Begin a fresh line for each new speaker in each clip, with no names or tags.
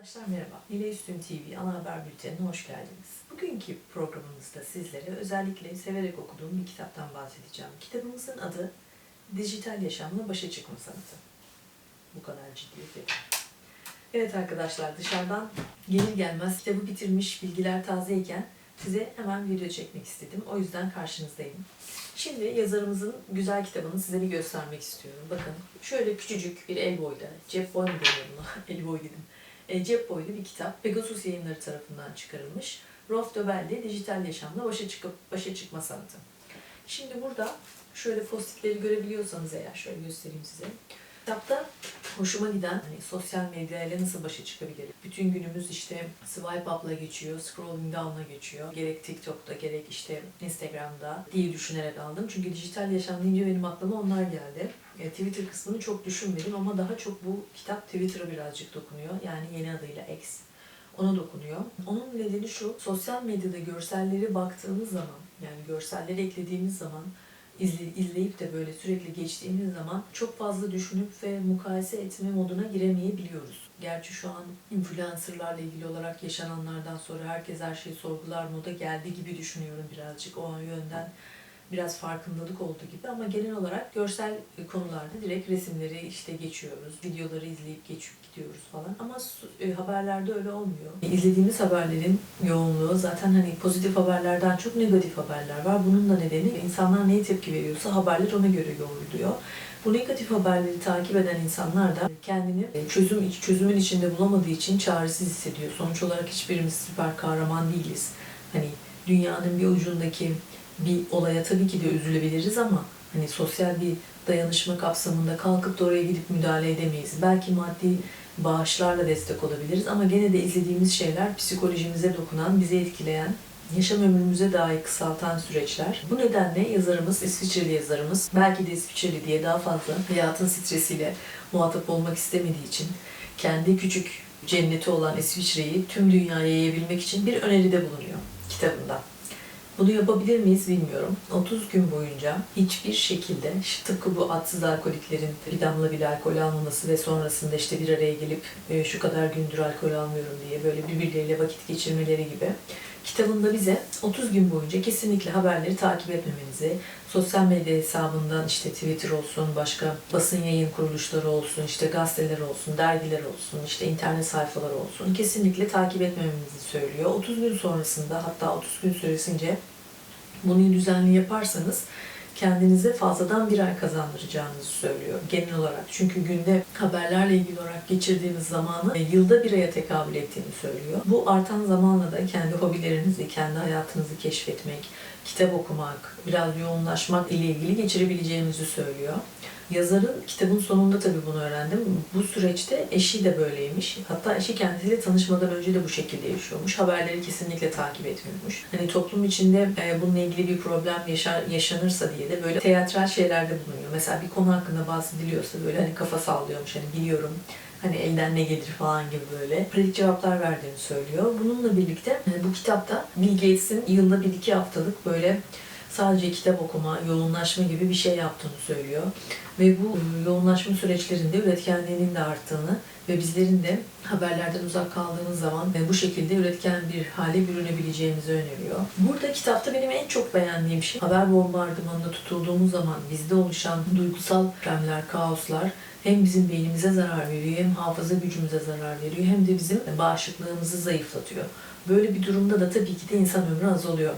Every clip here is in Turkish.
Arkadaşlar merhaba. Nile Üstün TV ana haber bültenine hoş geldiniz. Bugünkü programımızda sizlere özellikle severek okuduğum bir kitaptan bahsedeceğim. Kitabımızın adı Dijital Yaşamla Başa Çıkma Sanatı. Bu kadar ciddiyet yeter. Evet arkadaşlar dışarıdan gelir gelmez kitabı bitirmiş bilgiler tazeyken size hemen video çekmek istedim. O yüzden karşınızdayım. Şimdi yazarımızın güzel kitabını size bir göstermek istiyorum. Bakın şöyle küçücük bir el boyda, cep boy mu deniyor el boy dedim. E, cep boylu bir kitap. Pegasus yayınları tarafından çıkarılmış. Rolf Dobel'de dijital yaşamla başa çıkıp başa çıkma sanatı. Şimdi burada şöyle postitleri görebiliyorsanız eğer şöyle göstereyim size. Kitapta hoşuma giden hani sosyal medyayla nasıl başa çıkabilirim? Bütün günümüz işte swipe up'la geçiyor, scrolling down'la geçiyor. Gerek TikTok'ta gerek işte Instagram'da diye düşünerek aldım. Çünkü dijital yaşam deyince benim aklıma onlar geldi. E, Twitter kısmını çok düşünmedim ama daha çok bu kitap Twitter'a birazcık dokunuyor. Yani yeni adıyla X. Ona dokunuyor. Onun nedeni şu, sosyal medyada görselleri baktığımız zaman, yani görselleri eklediğimiz zaman izle- izleyip de böyle sürekli geçtiğimiz zaman çok fazla düşünüp ve mukayese etme moduna giremeyebiliyoruz. Gerçi şu an influencerlarla ilgili olarak yaşananlardan sonra herkes her şeyi sorgular moda geldi gibi düşünüyorum birazcık o yönden biraz farkındalık olduğu gibi ama genel olarak görsel konularda direkt resimleri işte geçiyoruz, videoları izleyip geçip gidiyoruz falan ama e, haberlerde öyle olmuyor. İzlediğimiz haberlerin yoğunluğu zaten hani pozitif haberlerden çok negatif haberler var. Bunun da nedeni insanlar neye tepki veriyorsa haberler ona göre yoruluyor. Bu negatif haberleri takip eden insanlar da kendini e, çözüm çözümün içinde bulamadığı için çaresiz hissediyor. Sonuç olarak hiçbirimiz süper kahraman değiliz. Hani dünyanın bir ucundaki bir olaya tabii ki de üzülebiliriz ama hani sosyal bir dayanışma kapsamında kalkıp da oraya gidip müdahale edemeyiz. Belki maddi bağışlarla destek olabiliriz ama gene de izlediğimiz şeyler psikolojimize dokunan, bizi etkileyen, yaşam ömrümüze dahi kısaltan süreçler. Bu nedenle yazarımız, İsviçreli yazarımız, belki de İsviçreli diye daha fazla hayatın stresiyle muhatap olmak istemediği için kendi küçük cenneti olan İsviçre'yi tüm dünyaya yayabilmek için bir öneride bulunuyor kitabında. Bunu yapabilir miyiz bilmiyorum. 30 gün boyunca hiçbir şekilde tıpkı bu atsız alkoliklerin bir damla bile alkol almaması ve sonrasında işte bir araya gelip e, şu kadar gündür alkol almıyorum diye böyle birbirleriyle vakit geçirmeleri gibi kitabında bize 30 gün boyunca kesinlikle haberleri takip etmemenizi, sosyal medya hesabından işte Twitter olsun, başka basın yayın kuruluşları olsun, işte gazeteler olsun, dergiler olsun, işte internet sayfaları olsun kesinlikle takip etmemenizi söylüyor. 30 gün sonrasında hatta 30 gün süresince bunu düzenli yaparsanız kendinize fazladan bir ay kazandıracağınızı söylüyor genel olarak. Çünkü günde haberlerle ilgili olarak geçirdiğimiz zamanı e, yılda bir aya tekabül ettiğini söylüyor. Bu artan zamanla da kendi hobilerinizi, kendi hayatınızı keşfetmek, kitap okumak, biraz yoğunlaşmak ile ilgili geçirebileceğinizi söylüyor. Yazarın kitabın sonunda tabii bunu öğrendim. Bu süreçte eşi de böyleymiş. Hatta eşi kendisiyle tanışmadan önce de bu şekilde yaşıyormuş. Haberleri kesinlikle takip etmiyormuş. Hani toplum içinde e, bununla ilgili bir problem yaşar, yaşanırsa diye de böyle teatral şeylerde bulunuyor. Mesela bir konu hakkında bahsediliyorsa böyle hani kafa sallıyormuş. Hani biliyorum hani elden ne gelir falan gibi böyle pratik cevaplar verdiğini söylüyor. Bununla birlikte e, bu kitapta Bill Gates'in yılda bir iki haftalık böyle sadece kitap okuma, yoğunlaşma gibi bir şey yaptığını söylüyor. Ve bu e, yoğunlaşma süreçlerinde üretkenliğinin de arttığını ve bizlerin de haberlerden uzak kaldığımız zaman ve bu şekilde üretken bir hale bürünebileceğimizi öneriyor. Burada kitapta benim en çok beğendiğim şey haber bombardımanında tutulduğumuz zaman bizde oluşan duygusal kremler, kaoslar hem bizim beynimize zarar veriyor hem hafıza gücümüze zarar veriyor hem de bizim bağışıklığımızı zayıflatıyor. Böyle bir durumda da tabii ki de insan ömrü azalıyor.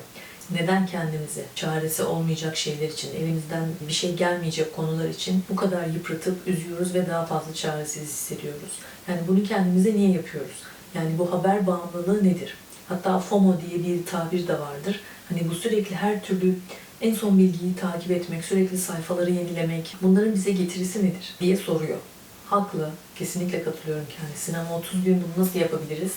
Neden kendimizi çaresi olmayacak şeyler için, elimizden bir şey gelmeyecek konular için bu kadar yıpratıp üzüyoruz ve daha fazla çaresiz hissediyoruz? Yani bunu kendimize niye yapıyoruz? Yani bu haber bağımlılığı nedir? Hatta FOMO diye bir tabir de vardır. Hani bu sürekli her türlü en son bilgiyi takip etmek, sürekli sayfaları yenilemek, bunların bize getirisi nedir diye soruyor. Haklı, kesinlikle katılıyorum kendisine ama 30 gün bunu nasıl yapabiliriz?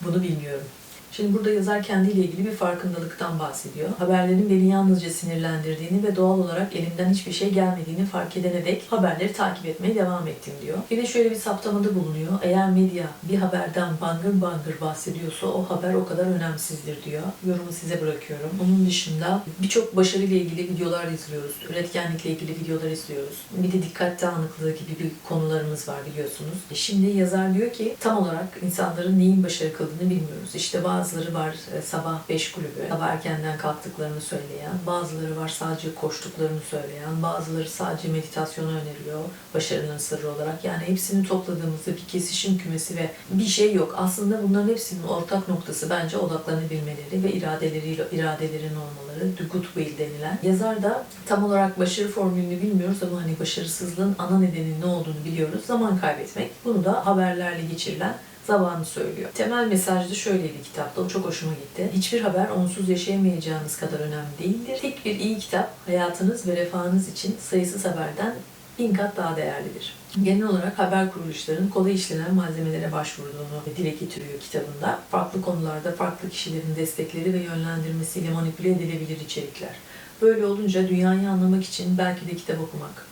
Bunu bilmiyorum. Şimdi burada yazar kendiyle ilgili bir farkındalıktan bahsediyor. Haberlerin beni yalnızca sinirlendirdiğini ve doğal olarak elimden hiçbir şey gelmediğini fark edene dek haberleri takip etmeye devam ettim diyor. Bir de şöyle bir saptamada bulunuyor. Eğer medya bir haberden bangır bangır bahsediyorsa o haber o kadar önemsizdir diyor. Yorumu size bırakıyorum. Onun dışında birçok başarıyla ilgili videolar izliyoruz. Üretkenlikle ilgili videolar izliyoruz. Bir de dikkat dağınıklığı gibi bir konularımız var biliyorsunuz. E Şimdi yazar diyor ki tam olarak insanların neyin başarı kıldığını bilmiyoruz. İşte bazıları var e, sabah 5 kulübü, sabah erkenden kalktıklarını söyleyen, bazıları var sadece koştuklarını söyleyen, bazıları sadece meditasyonu öneriyor başarının sırrı olarak. Yani hepsini topladığımızda bir kesişim kümesi ve bir şey yok. Aslında bunların hepsinin ortak noktası bence odaklanabilmeleri ve iradeleriyle iradelerin olmaları. The Good Will denilen. Yazar da tam olarak başarı formülünü bilmiyoruz ama hani başarısızlığın ana nedeni ne olduğunu biliyoruz. Zaman kaybetmek. Bunu da haberlerle geçirilen zamanı söylüyor. Temel mesaj da şöyleydi kitapta, o çok hoşuma gitti. Hiçbir haber onsuz yaşayamayacağınız kadar önemli değildir. Tek bir iyi kitap hayatınız ve refahınız için sayısız haberden bin kat daha değerlidir. Genel olarak haber kuruluşlarının kolay işlenen malzemelere başvurduğunu dile getiriyor kitabında. Farklı konularda farklı kişilerin destekleri ve yönlendirmesiyle manipüle edilebilir içerikler. Böyle olunca dünyayı anlamak için belki de kitap okumak,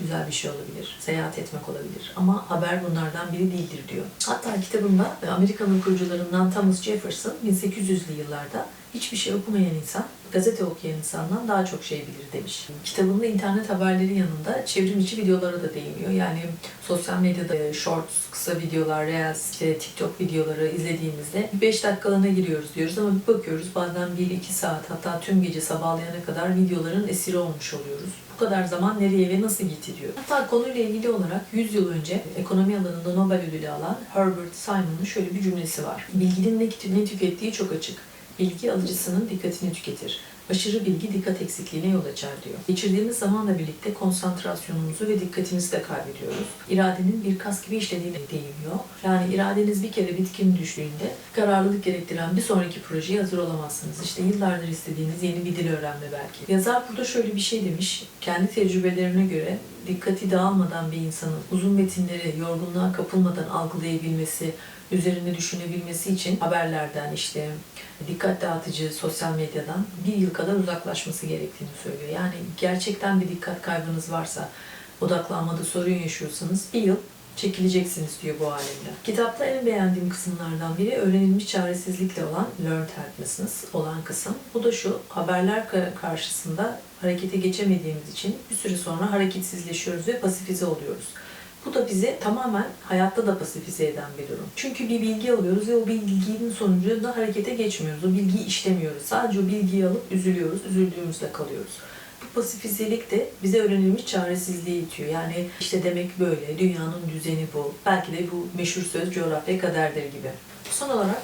güzel bir şey olabilir. Seyahat etmek olabilir. Ama haber bunlardan biri değildir diyor. Hatta kitabında e, Amerikan kurucularından Thomas Jefferson 1800'lü yıllarda hiçbir şey okumayan insan gazete okuyan insandan daha çok şey bilir demiş. Kitabında internet haberleri yanında çevrim içi videolara da değiniyor. Yani sosyal medyada e, shorts, kısa videolar, reels, işte TikTok videoları izlediğimizde 5 dakikalığına giriyoruz diyoruz ama bir bakıyoruz bazen 1-2 saat hatta tüm gece sabahlayana kadar videoların esiri olmuş oluyoruz. Bu kadar zaman nereye ve nasıl gitti diyor. Hatta konuyla ilgili olarak 100 yıl önce ekonomi alanında Nobel ödülü alan Herbert Simon'un şöyle bir cümlesi var. Bilginin ne, ne tükettiği çok açık. Bilgi alıcısının dikkatini tüketir. Aşırı bilgi dikkat eksikliğine yol açar diyor. Geçirdiğimiz zamanla birlikte konsantrasyonumuzu ve dikkatimizi de kaybediyoruz. İradenin bir kas gibi işlediğine değiniyor. Yani iradeniz bir kere bitkin düştüğünde kararlılık gerektiren bir sonraki projeye hazır olamazsınız. İşte yıllardır istediğiniz yeni bir dil öğrenme belki. Yazar burada şöyle bir şey demiş. Kendi tecrübelerine göre dikkati dağılmadan bir insanın uzun metinleri yorgunluğa kapılmadan algılayabilmesi, üzerinde düşünebilmesi için haberlerden işte dikkat dağıtıcı sosyal medyadan bir yıl kadar uzaklaşması gerektiğini söylüyor. Yani gerçekten bir dikkat kaybınız varsa, odaklanmada sorun yaşıyorsanız bir yıl çekileceksiniz diyor bu alemde. Kitapta en beğendiğim kısımlardan biri öğrenilmiş çaresizlikle olan learned helplessness olan kısım. Bu da şu, haberler karşısında harekete geçemediğimiz için bir süre sonra hareketsizleşiyoruz ve pasifize oluyoruz. Bu da bizi tamamen hayatta da pasifize eden bir durum. Çünkü bir bilgi alıyoruz ve o bilginin sonucunda harekete geçmiyoruz. O bilgiyi işlemiyoruz. Sadece o bilgiyi alıp üzülüyoruz, üzüldüğümüzde kalıyoruz. Bu pasifizelik de bize öğrenilmiş çaresizliği itiyor. Yani işte demek böyle, dünyanın düzeni bu. Belki de bu meşhur söz coğrafya kaderdir gibi. Son olarak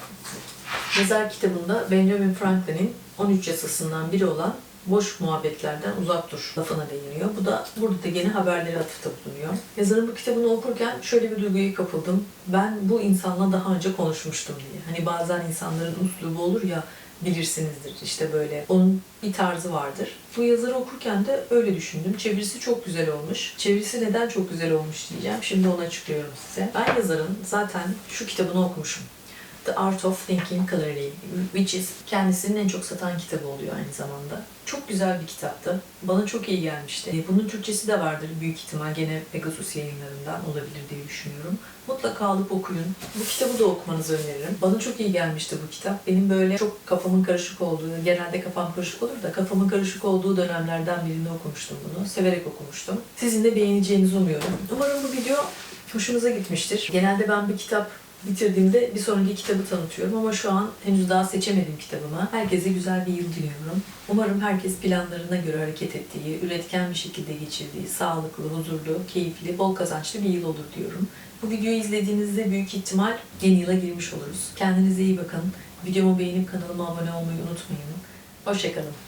yazar kitabında Benjamin Franklin'in 13 yasasından biri olan boş muhabbetlerden uzak dur lafına değiniyor. Bu da burada da gene haberleri atıfta bulunuyor. Yazarın bu kitabını okurken şöyle bir duyguya kapıldım. Ben bu insanla daha önce konuşmuştum diye. Hani bazen insanların uslubu olur ya bilirsinizdir işte böyle. Onun bir tarzı vardır. Bu yazarı okurken de öyle düşündüm. Çevirisi çok güzel olmuş. Çevirisi neden çok güzel olmuş diyeceğim. Şimdi onu açıklıyorum size. Ben yazarın zaten şu kitabını okumuşum. The Art of Thinking Clearly, which is kendisinin en çok satan kitabı oluyor aynı zamanda. Çok güzel bir kitaptı. Bana çok iyi gelmişti. Bunun Türkçesi de vardır büyük ihtimal. Gene Pegasus yayınlarından olabilir diye düşünüyorum. Mutlaka alıp okuyun. Bu kitabı da okumanızı öneririm. Bana çok iyi gelmişti bu kitap. Benim böyle çok kafamın karışık olduğu, genelde kafam karışık olur da kafamın karışık olduğu dönemlerden birinde okumuştum bunu. Severek okumuştum. Sizin de beğeneceğinizi umuyorum. Umarım bu video hoşunuza gitmiştir. Genelde ben bir kitap bitirdiğimde bir sonraki kitabı tanıtıyorum ama şu an henüz daha seçemedim kitabımı. Herkese güzel bir yıl diliyorum. Umarım herkes planlarına göre hareket ettiği, üretken bir şekilde geçirdiği, sağlıklı, huzurlu, keyifli, bol kazançlı bir yıl olur diyorum. Bu videoyu izlediğinizde büyük ihtimal yeni yıla girmiş oluruz. Kendinize iyi bakın. Videomu beğenip kanalıma abone olmayı unutmayın. Hoşçakalın.